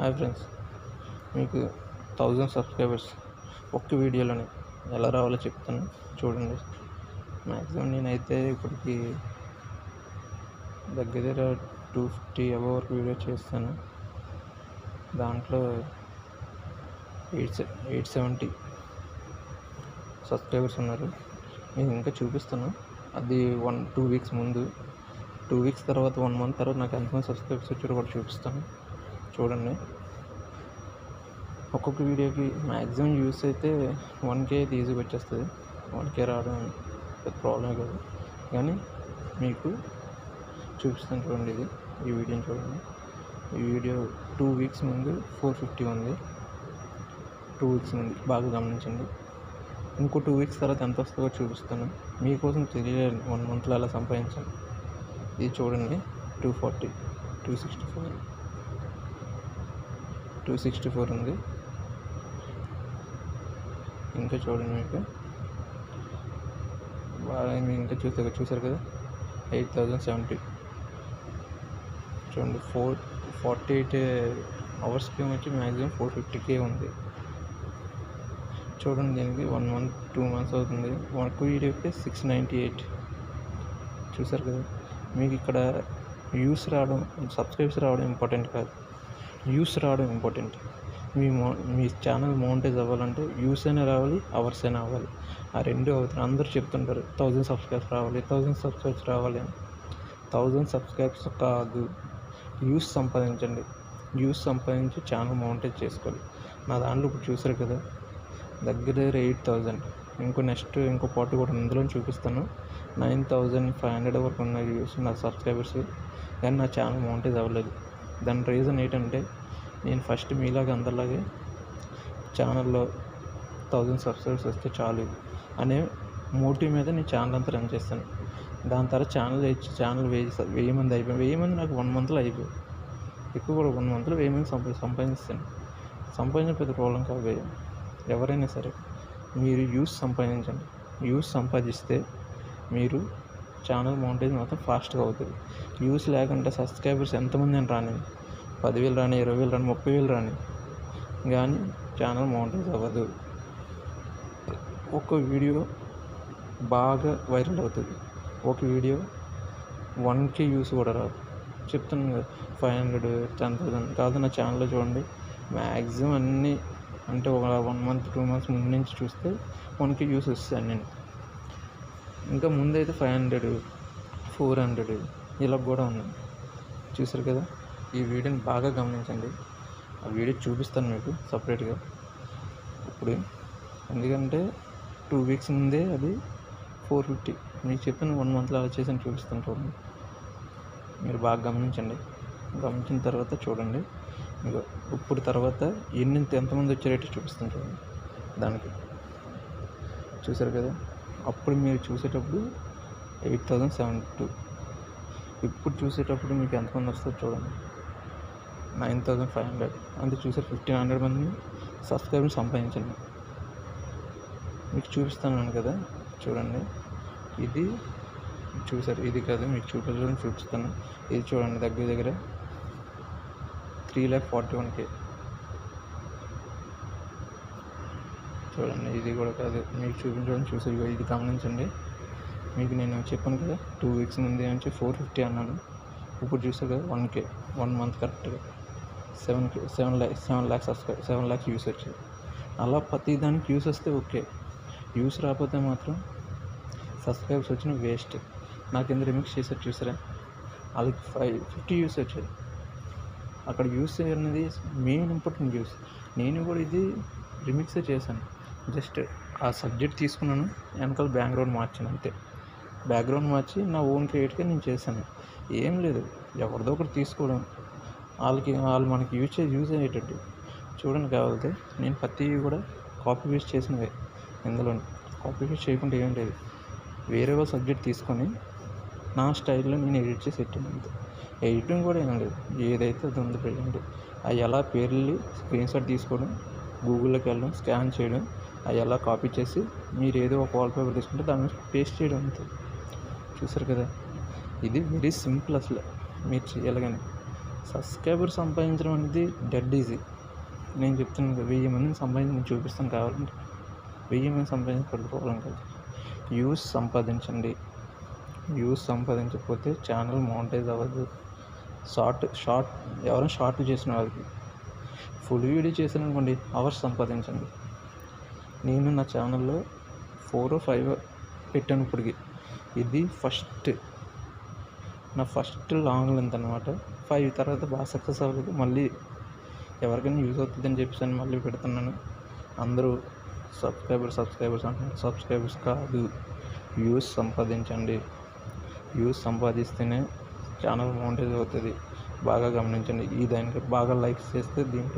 Hi friends. మీకు thousand subscribers ఒక్క వీడియోలోనే ఎలా రావాలో చెప్తాను. చూడండి. మ్యాక్సిమం నేనైతే ఇప్పటికి దగ్గర దగ్గర టూ ఫిఫ్టీ అబవ్ వరకు వీడియో చేస్తాను. దాంట్లో ఎయిట్ ఎయిట్ సెవెంటీ సబ్స్క్రైబర్స్ ఉన్నారు. నేను ఇంకా చూపిస్తాను. అది వన్ టూ వీక్స్ ముందు. టూ వీక్స్ తర్వాత వన్ మంత్ తర్వాత నాకు ఎంతమంది సబ్స్క్రైబర్స్ వచ్చారో కూడా చూపిస్తాను. చూడండి. ఒక్కొక్క వీడియోకి మ్యాక్సిమం యూస్ అయితే వన్ కే అయితే ఈజీగా వచ్చేస్తుంది వన్ కే రావడం పెద్ద ప్రాబ్లమే కాదు. కానీ మీకు చూపిస్తాను చూడండి ఇది. ఈ వీడియోని చూడండి. ఈ వీడియో టూ వీక్స్ ముందు ఫోర్ ఫిఫ్టీ ఉంది. టూ వీక్స్ ముందు. బాగా గమనించండి. ఇంకో టూ వీక్స్ తర్వాత ఎంత వస్తుందో చూపిస్తాను. మీకోసం తెలియలేదు వన్ మంత్లో అలా సంపాదించాను. ఇది చూడండి. Two forty two sixty four two sixty four ఉంది. ఇంకా చూడండి మీకు. బాగా ఇంకా చూసారు చూసారు కదా? Eight thousand seventy. చూడండి ఫోర్ ఫార్టీ ఎయిట్ అవర్స్కి వచ్చి మ్యాక్సిమం ఫోర్ ఫిఫ్టీకే ఉంది. చూడండి దీనికి వన్ మంత్ టూ మంత్స్ అవుతుంది. వన్ వీడియోకి సిక్స్ నైంటీ ఎయిట్. చూసారు కదా? మీకు ఇక్కడ వ్యూస్ రావడం సబ్స్క్రైబ్స్ రావడం ఇంపార్టెంట్ కాదు. వ్యూస్ రావడం ఇంపార్టెంట్. మీ మో మీ ఛానల్ మౌంటైజ్ అవ్వాలంటే వ్యూస్ అయినా రావాలి అవర్స్ అయినా అవ్వాలి. ఆ రెండు అవుతారు అందరూ చెప్తుంటారు థౌజండ్ సబ్స్క్రైబ్స్ రావాలి థౌజండ్ సబ్స్క్రైబ్స్ రావాలి అని. థౌజండ్ సబ్స్క్రైబ్స్ కాదు. వ్యూస్ సంపాదించండి. వ్యూస్ సంపాదించి ఛానల్ మౌంటేజ్ చేసుకోవాలి. నా దాంట్లో ఇప్పుడు చూసారు కదా దగ్గర దగ్గర ఎయిట్ థౌజండ్ ఇంకో నెక్స్ట్ ఇంకో పార్ట్ కూడా అందులో చూపిస్తాను. నైన్ థౌజండ్ ఫైవ్ హండ్రెడ్ వరకు ఉన్న వ్యూస్ నా సబ్స్క్రైబర్స్. కానీ నా ఛానల్ మౌంటేజ్ అవ్వలేదు. దాని రీజన్ ఏంటంటే నేను ఫస్ట్ మీలాగా అందరిలాగే ఛానల్లో థౌజండ్ సబ్స్క్రైబర్స్ వస్తే చాలు అనే మోటివ్ మీద నేను ఛానల్ అంతా రన్ చేస్తాను. దాని తర్వాత ఛానల్ ఛానల్ వెయ్యి వెయ్యి మంది అయిపోయి వెయ్యి మంది నాకు వన్ మంత్లో అయిపోయి ఎక్కువ కూడా వన్ మంత్లో వెయ్యి మంది సంపా సంపాదిస్తాను. సంపాదించిన పెద్ద ప్రాబ్లం కాదు ఎవరైనా సరే మీరు యూస్ సంపాదించండి. యూస్ సంపాదిస్తే మీరు ఛానల్ మౌంటైన్ మాత్రం ఫాస్ట్గా అవుతుంది. యూస్ లేకుండా సబ్స్క్రైబర్స్ ఎంతమంది అని రాని పదివేలు రాని ఇరవై వేలు రాని ముప్పై వేలు రాని. కానీ ఛానల్ మౌంటేజ్ అవ్వదు. ఒక వీడియో బాగా వైరల్ అవుతుంది. ఒక వీడియో వన్ కే వ్యూస్ కూడా రాదు చెప్తున్నాను కదా ఫైవ్ హండ్రెడ్ టెన్ థౌసండ్. కాదు నా ఛానల్లో చూడండి. మ్యాక్సిమం అన్నీ అంటే ఒక వన్ మంత్ టూ మంత్స్ ముందు నుంచి చూస్తే వన్ కే వ్యూస్ వస్తాను నేను ఇంకా ముందైతే ఫైవ్ హండ్రెడ్ ఫోర్ హండ్రెడ్ ఇలా కూడా ఉన్నాయి. చూసారు కదా? ఈ వీడియోని బాగా గమనించండి. ఆ వీడియో చూపిస్తాను మీకు సపరేట్గా. ఇప్పుడు. ఎందుకంటే టూ వీక్స్ ముందే అది ఫోర్ ఫిఫ్టీ. మీకు చెప్పిన వన్ మంత్లో అలా చేసి చూపిస్తాను చూడండి మీరు బాగా గమనించండి. గమనించిన తర్వాత చూడండి. మీకు ఇప్పుడు తర్వాత ఎన్ని ఎంతమంది వచ్చారేటో చూపిస్తాను చూడండి. దానికి. చూసారు కదా? అప్పుడు మీరు చూసేటప్పుడు ఎయిట్ థౌజండ్ సెవెన్ టూ. ఇప్పుడు చూసేటప్పుడు మీకు ఎంతమంది వస్తుందో చూడండి. Nine thousand five hundred. అంటే చూసారు ఫిఫ్టీన్ హండ్రెడ్ మందిని సబ్స్క్రైబర్ని సంపాదించండి. మీకు చూపిస్తాను కదా చూడండి. ఇది చూసారు ఇది కాదు మీకు చూపించడం చూపిస్తాను. ఇది చూడండి దగ్గర దగ్గర three lakh forty one K చూడండి ఇది కూడా కాదు మీకు చూపించడం చూసారు ఇగో ఇది గమనించండి. మీకు నేను చెప్పాను కదా టూ వీక్స్ ముందే నుంచి ఫోర్ ఫిఫ్టీ అన్నాను. ఇప్పుడు చూసారు కదా వన్ కే వన్ మంత్ కరెక్ట్గా. Seven seven lakh seven lakhs subscribe seven lakhs views వచ్చాయి. అలా ప్రతి దానికి యూస్ వస్తే ఓకే. యూస్ రాకపోతే మాత్రం సబ్స్క్రైబ్స్ వచ్చిన వేస్ట్. నాకు ఎందుకు రిమిక్స్ చేశారు చూసారా? వాళ్ళకి ఫైవ్ ఫిఫ్టీ యూస్ వచ్చాయి. అక్కడ యూస్ అనేది మెయిన్ ఇంపార్టెంట్ యూస్ నేను కూడా ఇది రిమిక్సే చేశాను. జస్ట్ ఆ సబ్జెక్ట్ తీసుకున్నాను వెనకాల బ్యాక్గ్రౌండ్ మార్చాను అంతే. బ్యాక్గ్రౌండ్ మార్చి నా ఓన్ క్రియేట్గా నేను చేశాను. ఏం లేదు. ఎవరిదో ఒకటి తీసుకోవడం. వాళ్ళకి వాళ్ళు మనకి యూజ్ చేసి యూజ్ అయ్యేటట్టు. చూడండి కావాలితే నేను ప్రతి కూడా కాపీ పేస్ట్ చేసినవే ఇందులో. కాపీ పేస్ట్ చేయకుండా ఏం లేదు. వేరే వాళ్ళ సబ్జెక్ట్ తీసుకొని నా స్టైల్లో నేను ఎడిట్ చేసి పెట్టాను అంతే. ఎడిటింగ్ కూడా ఏం లేదు. ఏదైతే అది ఉంది ప్రజెంట్ అవి ఎలా పేర్లు స్క్రీన్ షాట్ తీసుకోవడం గూగుల్లోకి వెళ్ళడం స్కాన్ చేయడం అవి ఎలా కాపీ చేసి మీరు ఏదో ఒక వాల్ పేపర్ తీసుకుంటే దాని మీద పేస్ట్ చేయడం అంతే. చూసారు కదా? ఇది వెరీ సింపుల్ అసలు. మీరు చేయాలి కానీ. సబ్స్క్రైబర్ సంపాదించడం అనేది డెడ్ ఈజీ నేను చెప్తున్నాను కదా వెయ్యి మందిని సంపాదించి నేను చూపిస్తాను కావాలంటే. వెయ్యి మంది సంపాదించి పెట్టుకోవడం కాదు. వ్యూస్ సంపాదించండి. వ్యూస్ సంపాదించకపోతే ఛానల్ మోనిటైజ్ అవ్వదు. షార్ట్ షార్ట్ ఎవరైనా షార్ట్ చేసిన వాళ్ళకి. ఫుల్ వీడియో చేసిన అనుకోండి అవర్స్ సంపాదించండి. నేను నా ఛానల్లో ఫోర్ ఫైవ్ పెట్టాను ఇప్పటికి. ఇది ఫస్ట్. నా ఫస్ట్ లాంగ్ లెంత్ అనమాట ఫైవ్ తర్వాత బాగా సక్సెస్ అవ్వలేదు. మళ్ళీ ఎవరికైనా యూజ్ అవుతుందని చెప్పేసి అని మళ్ళీ పెడుతున్నాను. అందరూ సబ్స్క్రైబర్స్ సబ్స్క్రైబర్స్ అంటున్నారు. సబ్స్క్రైబర్స్ కాదు వ్యూస్ సంపాదించండి. వ్యూస్ సంపాదిస్తేనే ఛానల్ మౌంటేజ్ అవుతుంది. బాగా గమనించండి. ఈ దానికి బాగా లైక్స్ చేస్తే దీంట్లో